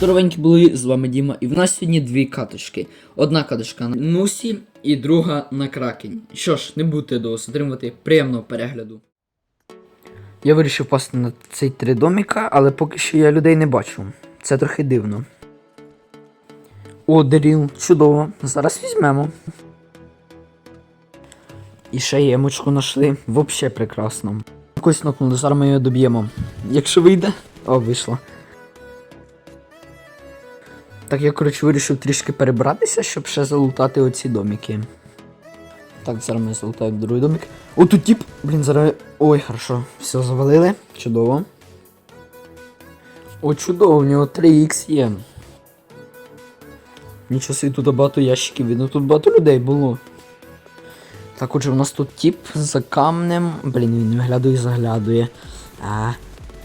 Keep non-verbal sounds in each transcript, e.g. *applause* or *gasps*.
Здоровенькі були, з вами Діма, і в нас сьогодні дві каточки. Одна каточка на Нусі і друга на Кракені. Що ж, не будьте довго затримувати, приємного перегляду. Я вирішив пасти на цей три доміка, але поки що я людей не бачу. Це трохи дивно. О, Деріл, чудово. Зараз візьмемо. І ще ємочку знайшли. Вообще прекрасно. Якось нокнули, зараз ми його доб'ємо. Якщо вийде. О, вийшло. Так я, коротше, вирішив трішки перебратися, щоб ще залутати оці доміки. Так, зараз ми залутаємо другий домик. О, тут тип! Блін, зараз. Ой, хорошо. Все, завалили. Чудово. О, чудово, в нього 3х є. Нічого собі тут багато ящиків видно, тут багато людей було. Так, отже, у нас тут тип за камнем. Блін, він виглядує і заглядує. А,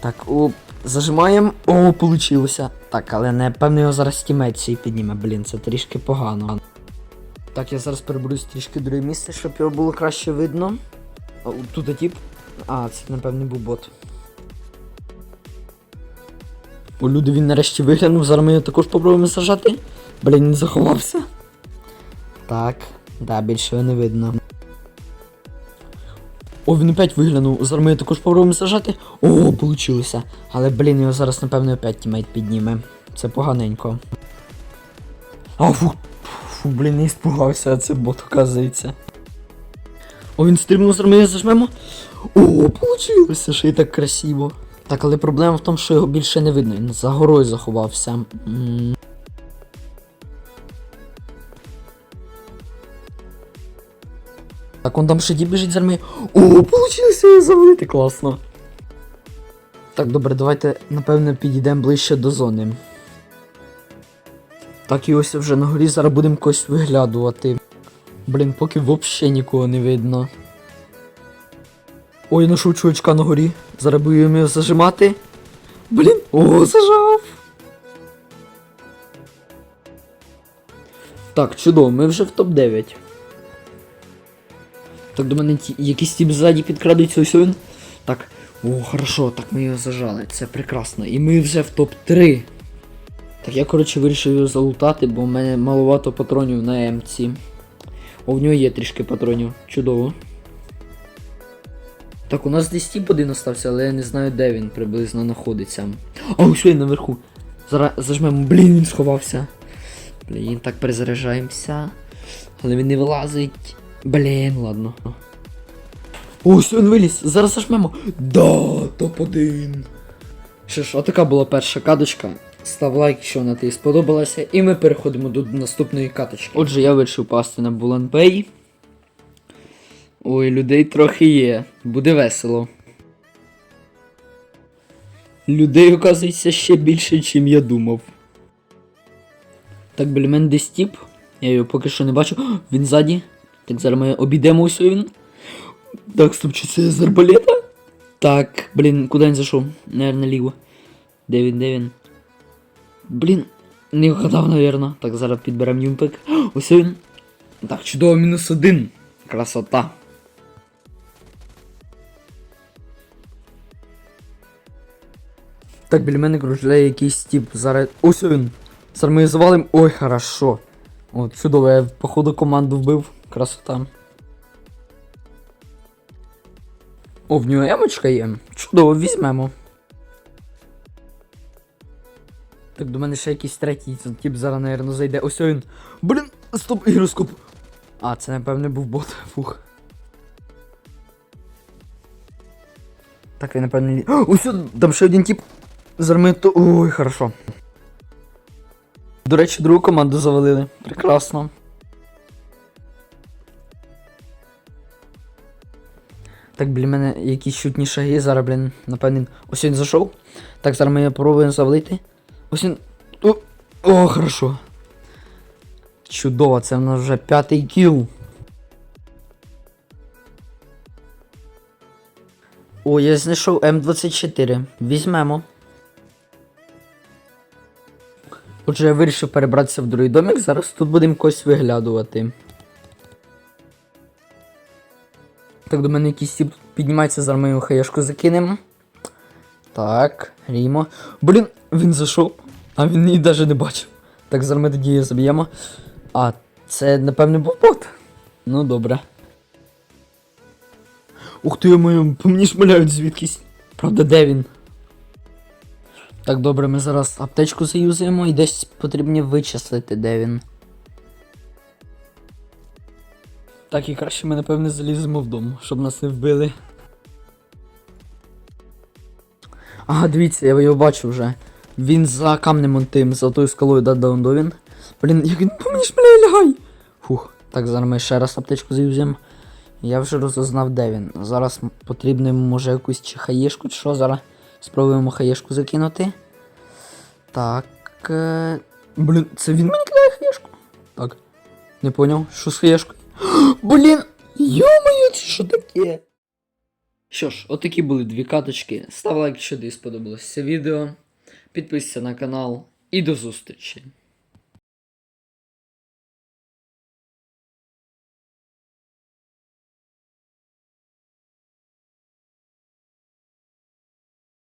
так, оп, зажимаємо. О, получилося. Так, але не певно його зараз тімець цей підніме, блін, це трішки погано. Так, я зараз переберусь трішки друге місце, щоб його було краще видно. О, тут тип. А, це напевне був бот. О, люди він нарешті виглянув, зараз ми його також попробуємо зажати. Блін, він заховався. Так, да, більше його не видно. О, він опять виглянув. Зараз ми також попробуємо зажати. О, получилося. Але, блін, його зараз, напевно, опять тімейт підніме. Це поганенько. А, фу, фу, блін, не іспугався, це бот, оказується. О, він стрибнув, зараз ми зажмемо. О, получилося, ще й так красиво. Так, але проблема в тому, що його більше не видно. Він за горою заховався. М. Так, он там ще біжить з армії. О, получилося його завалити класно. Так, добре, давайте, напевно, підійдемо ближче до зони. Так, і ось вже на горі зараз будемо когось виглядувати. Блін, поки взагалі нікого не видно. Ой, знайшов чувачка на горі. Зараз будемо його зажимати. Блін, о, зажав. Так, чудово, ми вже в топ-9. Так до мене якийсь тип ззаді підкрадується, ось він. Так. О, хорошо, так ми його зажали. Це прекрасно. І ми вже в топ-3. Так я, коротше, вирішив його залутати, бо в мене маловато патронів на МЦ. О, в нього є трішки патронів. Чудово. Так, у нас десь тип один остався, але я не знаю, де він приблизно знаходиться. А, ось він наверху. Зараз зажмемо. Блін, він сховався. Блін, так перезаряджаємося. Але він не вилазить. Блін, ладно. Ось він виліз, зараз зажмемо. Да, топ-1. Що ж, отака була перша каточка. Став лайк, якщо вона тобі сподобалася, і ми переходимо до наступної каточки. Отже, я вирішив пасти на Буланпей. Ой, людей трохи є. Буде весело. Людей, оказується, ще більше, чим я думав. Так, біля мене десь тіп. Я його поки що не бачу. О, він ззаді. Так, зараз ми обійдемо ось він. Так, стоп, чи це з арбалета? Так, блін, куди він зайшов? Наверно, ліво. Де він, де він? Блін, не вгадав, навірно. Так, зараз підберемо юмпик. *gasps* Ось він. Так, чудово, мінус один. Красота. Так, біля мене кружляє якийсь тип. Зараз. Ось він. Зараз ми завалим. Ой, хорошо. О, чудово, я походу команду вбив. Красота. О, в нього емочка є. Чудово, візьмемо. Так, до мене ще якийсь третій тип зараз, наверно, зайде. Ось він. Блін, стоп, гіроскоп. А, це напевне був бот. Фух. Так, він напевне. лі- Ось там ще один тип. Зараз ми. Ой, хорошо. До речі, другу команду завалили. Прекрасно. Так, біля мене якісь чутні шаги, зараз, блін, напевне. Ось він зайшов. Так, зараз ми пробуємо завалити. Ось він. О, о, хорошо. Чудово, це в нас вже п'ятий кіл. О, я знайшов М24. Візьмемо. Отже, я вирішив перебратися в другий домик, зараз тут будемо когось виглядувати. Так, до мене якийсь тип піднімається, зараз ми хаєшку закинемо. Так, рімо. Блін, він зайшов. А він її навіть не бачив. Так зараз ми тоді її заб'ємо. А, це, напевне, був бот. Ну, добре. Ух ти, мою, по мені шмаляють звідкись. Правда, де він? Так, добре, ми зараз аптечку заюзаємо і десь потрібно вичислити, де він. Так, і краще ми, напевне, заліземо вдома, щоб нас не вбили. Ага, дивіться, я його бачу вже. Він за камнем он тим, за тою скалою, да, да, да, він. Блін, як він по мені лягай! Фух, так, зараз ми ще раз аптечку заюзаємо. Я вже розознав, де він. Зараз потрібно йому, може, якусь чи хаєшку, чи що. Зараз спробуємо хаєшку закинути. Так. Е... Блін, це він мені кидає хаєшку? Так. Не поняв, що з хаєшкою? Блін! Це що таке? Що ж, отакі були дві каточки. Став лайк, якщо тобі сподобалося це відео. Підписуйся на канал і до зустрічі.